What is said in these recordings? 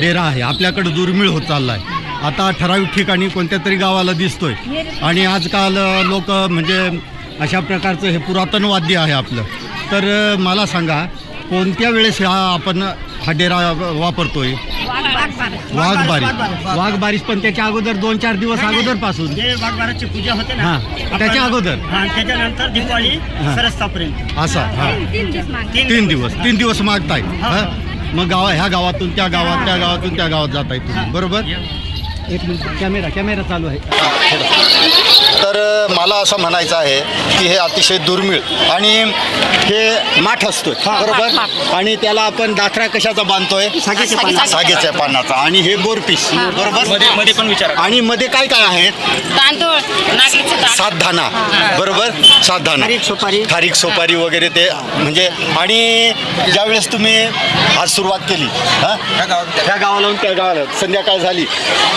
डेरा आहे. आपल्याकडे दुर्मिळ होत चालला आहे आता ठराविक ठिकाणी कोणत्या तरी गावाला दिसतोय. आणि आजकाल लोक म्हणजे अशा प्रकारचं हे पुरातन वाद्य आहे आपलं. तर मला सांगा कोणत्या वेळेस हा आपण हा डेरा वापरतोय? वाघबारी वाघबारीस पण त्याच्या अगोदर दोन चार दिवस अगोदरपासून. जे वाघबाराची पूजा होते ना. हा, त्याच्या अगोदर? त्याच्यानंतर दिवाळी असा हा. तीन दिवस तीन दिवस. मागताय. हा. मग गाव ह्या गावातून त्या गावात त्या गावातून त्या गावात जाताय तुम्ही. बरोबर? एक मिनिट. कॅमेरा कॅमेरा चालू आहे. तर मला असं म्हणायचं आहे की हे अतिशय दुर्मिळ आणि हे माठ असतोय बरोबर? आणि त्याला आपण दाखरा कशाचा बांधतोय? सागेच्या पानाचा. सागेच्या पानाचा. आणि हे बोरपीस बरोबर? मध्ये मध्ये पण विचारा. आणि मध्ये काय काय आहे? तांदूळ नागलीचं तांदूळ. सात धाना बरोबर? सात धाना. खारीक, सुपारी. खारीक सोपारी वगैरे ते म्हणजे आणि ज्यावेळेस तुम्ही आज सुरुवात केली हा? त्या गावाला त्या गावाला. संध्याकाळ झाली.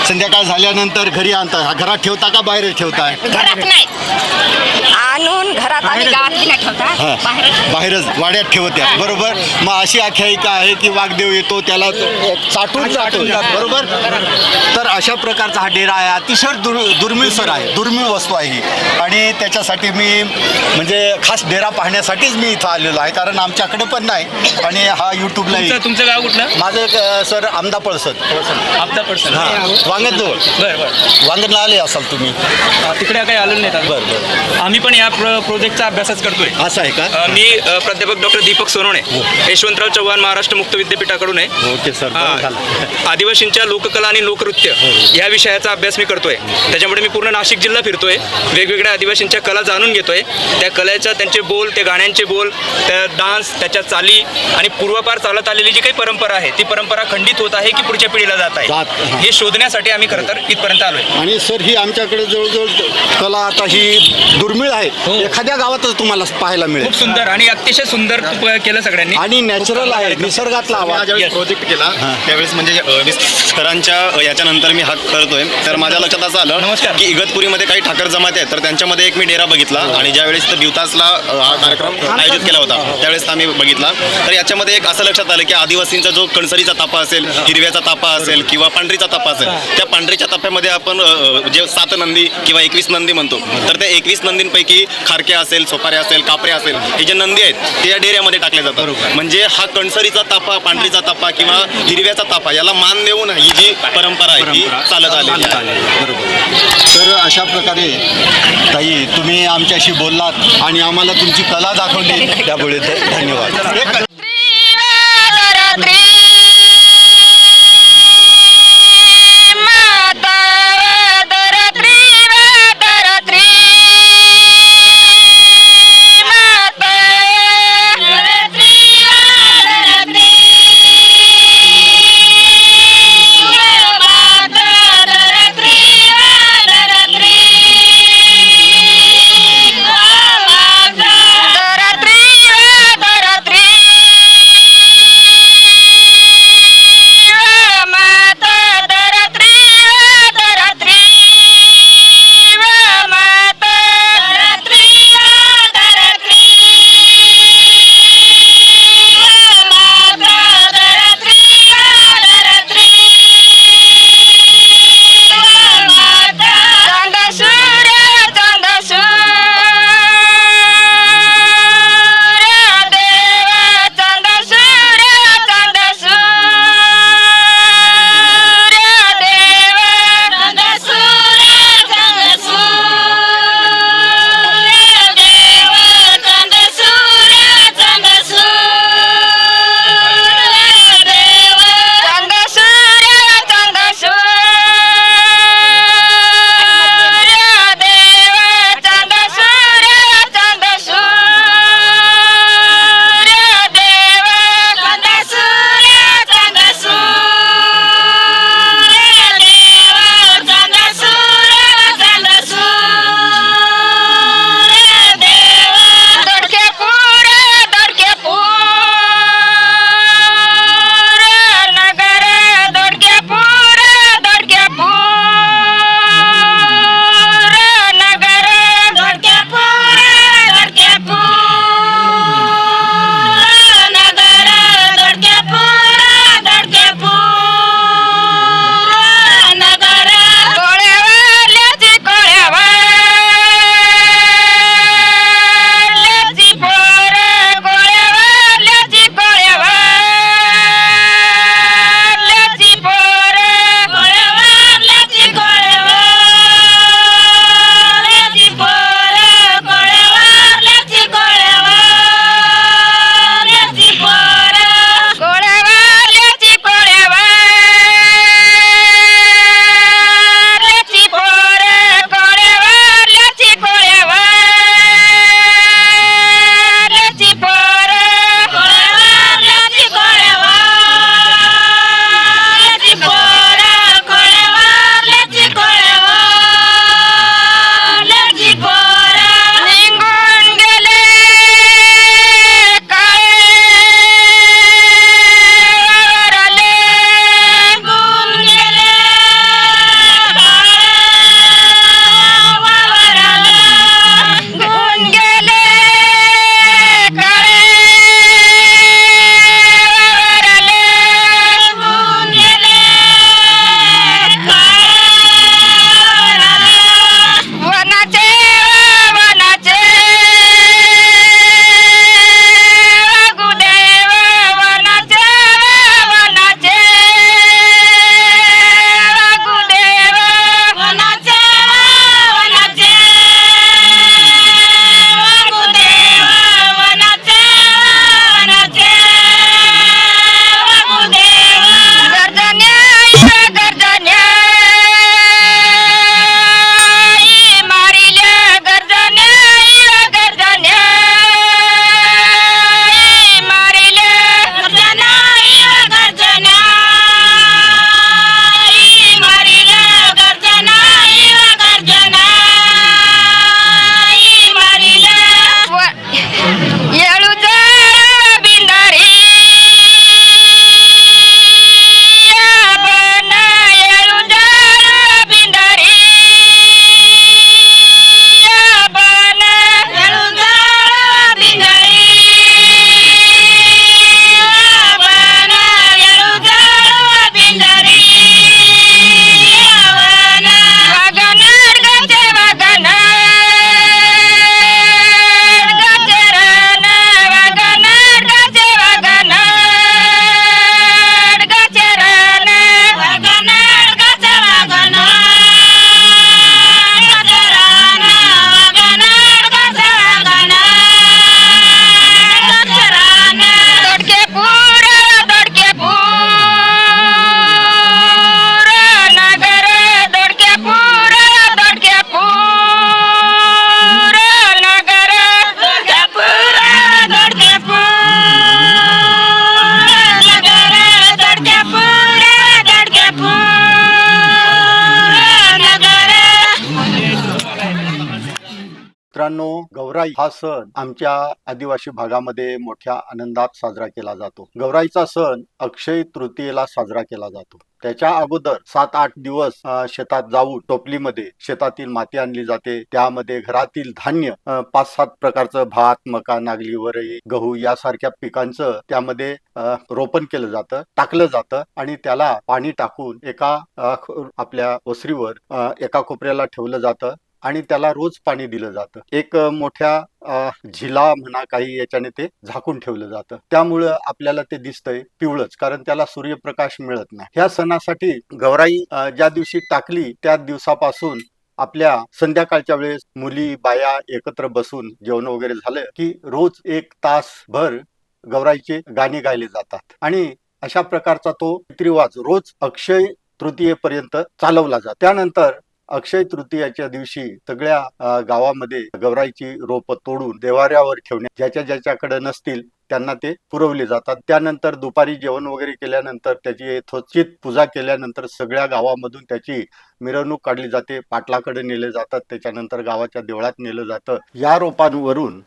संध्याकाळ झाल्यानंतर घरी आणता. घरात ठेवता का बाहेर ठेवताय? घरात नाही. आणून घरात आणि गावात नाही ठेवता. बाहेर बाहेरच. वाड्यात ठेवत्या बरोबर? मग अशी आख्यायिका आहे की वाघदेव येतो त्याला चाटून जातो. बरोबर? तर अशा प्रकारचा हा डेरा आहे. अतिशय दुर दुर्मिळ सर आहे. दुर्मिळ वस्तू आहे ही. आणि त्याच्यासाठी मी म्हणजे खास डेरा पाहण्यासाठीच मी इथं आलेलो आहे कारण आमच्याकडे पण नाही. आणि हा यूट्यूबलाही तुमचं तुमचं गाव कुठलं? माझं अ, सर आमदा पळसत आपदा पडसन हां. वांगतजवळ बरं. बरं वांगतला आले असाल तुम्ही. तिकडे काही आलेलं नाही बरं बरं. आम्ही पण या प्र- प्रोजेक्टचा अभ्यासच करतोय. असं आहे का? अ, मी अ, प्राध्यापक डॉक्टर दीपक सोनवणे यशवंतराव चव्हाण महाराष्ट्र मुक्त विद्यापीठाकडून आहे. ओके सर बरं हा, झालं. आदिवासींच्या लोककला आणि लोकनृत्य या विषयाचा अभ्यास मी करतोय. त्याच्यामुळे मी पूर्ण नाशिक जिल्हा फिरतोय. वेगवेगळ्या आदिवासींच्या कला जाणून घेतोय. त्या कलेच्या त्यांचे बोल ते गाण्यांचे बोल त्या डान्स त्याच्या चाली आणि पूर्वापार चालत आलेली जी काही परंपरा आहे ती परंपरा खंडित होत आहे की पुढच्या पिढीला जात जात, हा. आहे हे शोधण्यासाठी आम्ही खरं तर इथपर्यंत आलोय. आणि सर ही आमच्याकडे जवळजवळ कला आता ही दुर्मिळ आहे. हो. एखाद्या गावातच तुम्हाला पाहायला मिळेल. खूप सुंदर आणि अतिशय सुंदर तू केलं सगळ्यांनी. आणि नॅचरल आहे निसर्गातला आवाज. प्रोजेक्ट केला त्यावेळेस म्हणजे अ, सरांच्या अ, याच्यानंतर मी हा करतोय. तर माझ्या लक्षात असं आलं. की इगतपुरीमध्ये काही ठाकर जमात आहेत तर त्यांच्यामध्ये एक मी डेरा बघितला आणि ज्यावेळेस अ, हा कार्यक्रम आयोजित केला होता त्यावेळेस आम्ही बघितला. तर याच्यामध्ये एक असं लक्षात आलं की आदिवासींचा जो कणसरीचा तापा असेल हिरव्याचा तापा असेल किंवा पांढरीचा तापा असेल त्या पांढरीच्या ताप्यामध्ये आपण अ, अ, जे सात नंदी किंवा एकवीस नंदी म्हणतो. तर त्या एकवीस नंदींपैकी खारके असेल सोपारे असेल कापरे असेल हे जे नंदी आहेत ते या डेऱ्यामध्ये टाकले जातात. म्हणजे हा कणसरीचा तापा पांढरीचा तापा किंवा हिरव्याचा तापा याला मान देऊन ही जी परंपरा आहे ती चालत आलेली आहे. तर अशा प्रकारे ताई तुम्ही आमच्याशी बोललात आणि आम्हाला तुमची कला दाखवली. त्यामुळे धन्यवाद. गौराई हा सण आमच्या आदिवासी भागामध्ये मोठ्या आनंदात साजरा केला जातो. गौराईचा सण अक्षय तृतीयेला साजरा केला जातो. त्याच्या अगोदर सात आठ दिवस शेतात जाऊन टोपलीमध्ये शेतातील माती आणली जाते. त्यामध्ये घरातील धान्य पाच सात प्रकारचं भात मका नागली वरई गहू यासारख्या पिकांचं त्यामध्ये रोपण केलं जातं टाकलं जातं आणि त्याला पाणी टाकून एका आपल्या ओसरीवर एका कोपऱ्याला ठेवलं जातं. आणि त्याला रोज पाणी दिलं जातं. एक मोठ्या झिला म्हणा काही याच्याने ते झाकून ठेवलं जातं. त्यामुळं आपल्याला ते दिसतंय पिवळच कारण त्याला सूर्यप्रकाश मिळत नाही. ह्या सणासाठी गौराई ज्या दिवशी टाकली त्या दिवसापासून आपल्या संध्याकाळच्या वेळेस मुली बाया एकत्र बसून जेवण वगैरे झालं की रोज एक तास भर गौराईचे गाणे गायले जातात. आणि अशा प्रकारचा तो रिवाज रोज अक्षय तृतीयेपर्यंत चालवला जातो. त्यानंतर अक्षय तृतीयाच्या दिवशी सगळ्या गावामध्ये गवराईची रोप तोडून देवाऱ्यावर ठेवणे ज्याच्या ज्याच्याकडे नसतील त्यांना ते पुरवले जातात. त्यानंतर दुपारी जेवण वगैरे केल्यानंतर त्याची थोचित पूजा केल्यानंतर सगळ्या गावामधून त्याची मिरवणूक काढली जाते. पाटलाकडे नेले जातात त्याच्यानंतर गावाच्या देवळात नेलं जातं. या रोपांवरून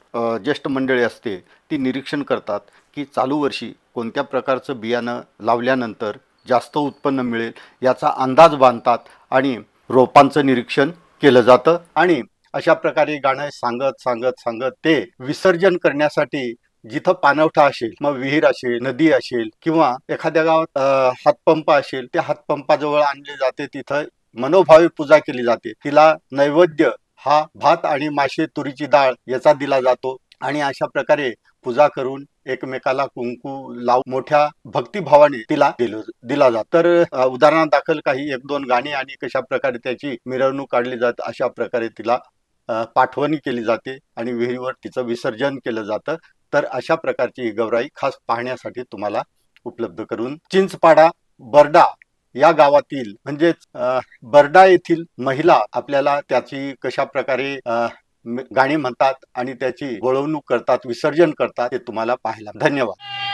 ज्येष्ठ मंडळी असते ती निरीक्षण करतात की चालू वर्षी कोणत्या प्रकारचं बियाणं लावल्यानंतर जास्त उत्पन्न मिळेल याचा अंदाज बांधतात आणि रोपांचं निरीक्षण केलं जातं आणि अशा प्रकारे गाणं सांगत सांगत सांगत ते विसर्जन करण्यासाठी जिथं पाणवठा असेल मग विहीर असेल नदी असेल किंवा एखाद्या गावात हातपंप असेल त्या हातपंपाजवळ आणले जाते तिथं मनोभावे पूजा केली जाते. तिला नैवेद्य हा भात आणि मासे तुरीची डाळ याचा दिला जातो आणि अशा प्रकारे पूजा करून एकमेकाला कुंकू लाव मोठ्या भक्तिभावाने तिला दिलो दिला जात. तर उदाहरणादाखल काही एक दोन गाणी आणि कशा प्रकारे त्याची मिरवणूक काढली जात अशा प्रकारे तिला पाठवणी केली जाते आणि विहिरीवर तिचं विसर्जन केलं जातं. तर अशा प्रकारची ही गौराई खास पाहण्यासाठी तुम्हाला उपलब्ध करून चिंचपाडा बर्डा या गावातील म्हणजेच बरडा बर्डा येथील महिला आपल्याला त्याची कशा प्रकारे गाणी म्हणतात आणि त्याची गोळवणूक करतात विसर्जन करतात ते तुम्हाला पाहायला धन्यवाद.